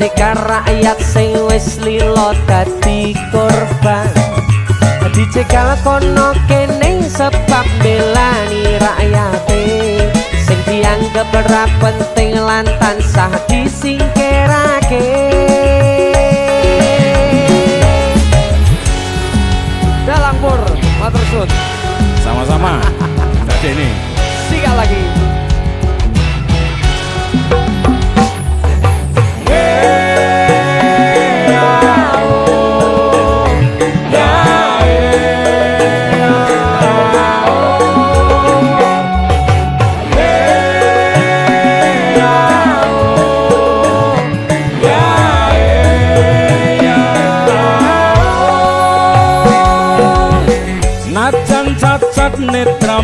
Ketika rakyat sing wis lilo dadi korban Dicegal kono kene sebab belani rakyate Sing dianggap ora penting lan tansah disingkirake pur, matur. Sama-sama. Jadi ini สัทสัตเนตรม